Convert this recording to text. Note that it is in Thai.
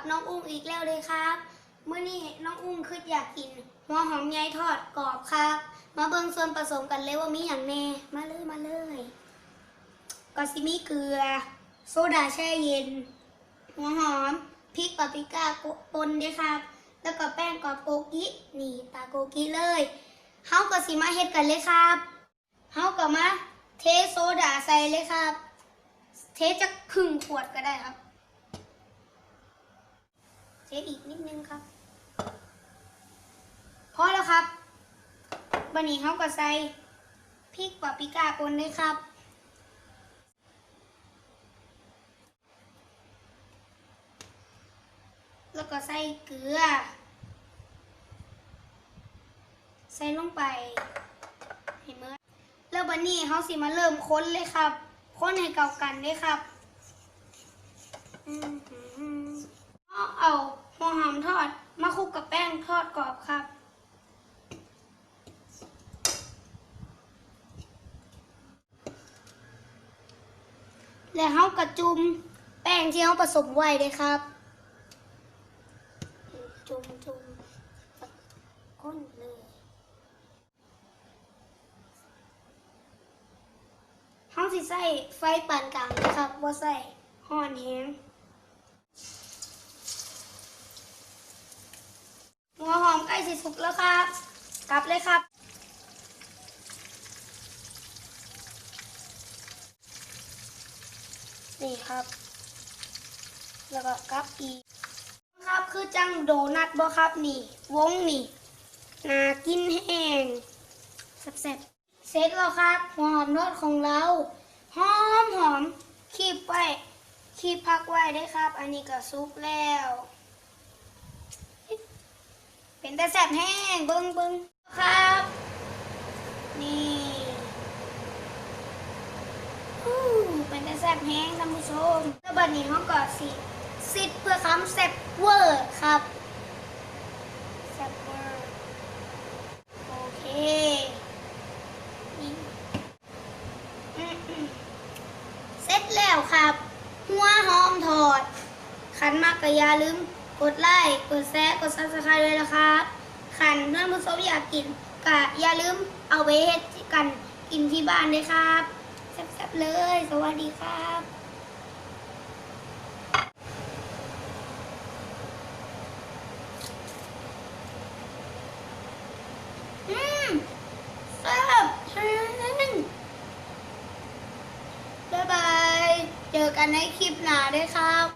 กับน้องอุ้งอีกแล้วเลยครับเมื่อนี้น้องอุ้งคืออยากกิน หัวหอมใยทอดกรอบครับ มาเบิ่งส่วนผสมกันเลยว่ามีอย่างแน่มาเลยมาเลยก็สิมีเกลือ โซดาแช่เย็น หัวหอมพริกปาปริก้าปนด้วยครับ แล้วก็แป้งกรอบโกกินี่ตาโกกิเลยเฮาก็สิมาเฮ็ดกันเลยครับเฮาก็มาเทโซดาใส่เลยครับ เทจะครึ่งขวดก็ได้ครับ เทอีกนิดนึงครับพอแล้วครับบันนี้เขาก็ใส่พริกปาปริก้าปนเลยครับ แล้วก็ใส่เกลือ ใส่ลงไปให้เมื่อแล้วบันนี้เขาสิมาเริ่มค้นเลยครับ ค้นให้เก่ากันเลยครับอืมหืมเอาเอา หอมทอดมาคลุกกับแป้งทอดกรอบครับ แล้วเขากระจุมแป้งที่เขาผสมไว้เลยครับ จุมจุมก้นเลยเขาสิใส่ไฟปานกลางนะครับว่าใส่ห่อนแห้งหัวหอมใกแล้วครับ กลับเลยครับนี่ครับ แล้วก็กลับอีกครับคือจังโดนัทบ่ครับนี่ วงนี่นากินแห้งแซ่บๆเสร็จแล้วครับหัวหอมทอดของเราหอมหอมคีบไว้คีบพักไว้ได้ครับ อันนี้ก็ซุปแล้ว แต่แซ่บแห้งบิ้งบิ้งครับ นี่อู้เป็นแต่แซ่บแห้งท่านผู้ชมแล้วบัดนี้เขาก็สิสิทธิ์เพื่อคำแซ่บเวอร์ครับแซ่บเวอร์โอเคนี่เสร็จแล้วครับ หัวหอมทอด ขันมากก็อย่าลืม กดไลค์กดแชร์กดซับสไครต์ด้วยนะครับขันเพื่อนผู้ชมอยากกินก็อย่าลืมเอาไปเฮ็ดกันกินที่บ้านด้วยครับแซ่บๆเลย สวัสดีครับอืมแซ่บบ๊ายบาย เจอกันในคลิปหน้าด้วยครับ